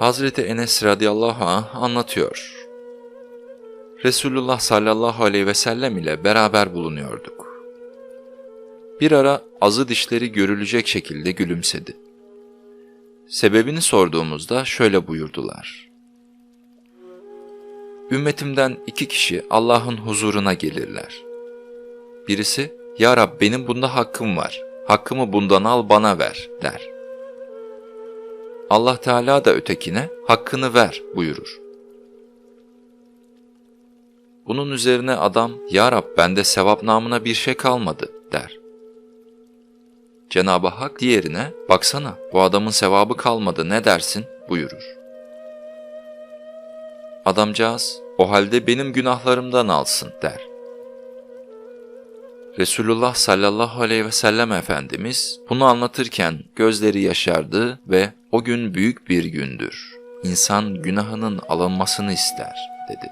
Hazreti Enes radıyallahu anh anlatıyor. Resulullah sallallahu aleyhi ve sellem ile beraber bulunuyorduk. Bir ara azı dişleri görülecek şekilde gülümsedi. Sebebini sorduğumuzda şöyle buyurdular. Ümmetimden iki kişi Allah'ın huzuruna gelirler. Birisi, Ya Rab benim bunda hakkım var, hakkımı bundan al bana ver der. Allah Teala da ötekine hakkını ver buyurur. Bunun üzerine adam, Ya Rab bende sevap namına bir şey kalmadı der. Cenab-ı Hak diğerine, baksana bu adamın sevabı kalmadı ne dersin buyurur. Adamcağız, o halde benim günahlarımdan alsın der. Resulullah sallallahu aleyhi ve sellem Efendimiz bunu anlatırken gözleri yaşardı ve o gün büyük bir gündür. İnsan günahının alınmasını ister dedi.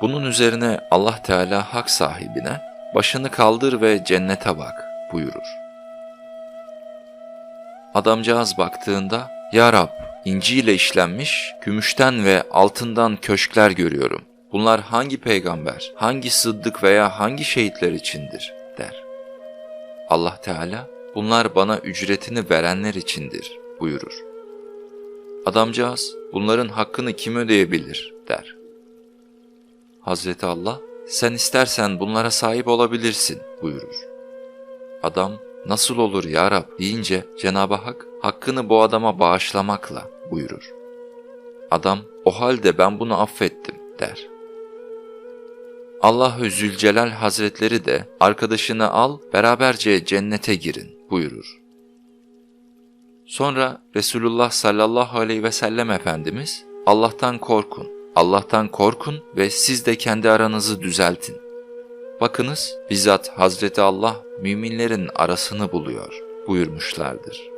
Bunun üzerine Allah Teala hak sahibine başını kaldır ve cennete bak buyurur. Adamcağız baktığında Ya Rab inci ile işlenmiş gümüşten ve altından köşkler görüyorum. Bunlar hangi peygamber, hangi sıddık veya hangi şehitler içindir der. Allah Teala bunlar bana ücretini verenler içindir buyurur. Adamcağız bunların hakkını kim ödeyebilir der. Hazreti Allah sen istersen bunlara sahip olabilirsin buyurur. Adam nasıl olur ya Rab deyince Cenab-ı Hak hakkını bu adama bağışlamakla buyurur. Adam o halde ben bunu affettim der. Allahü Zülcelal Hazretleri de arkadaşını al beraberce cennete girin buyurur. Sonra Resulullah sallallahu aleyhi ve sellem Efendimiz Allah'tan korkun, Allah'tan korkun ve siz de kendi aranızı düzeltin. Bakınız bizzat Hazreti Allah müminlerin arasını buluyor buyurmuşlardır.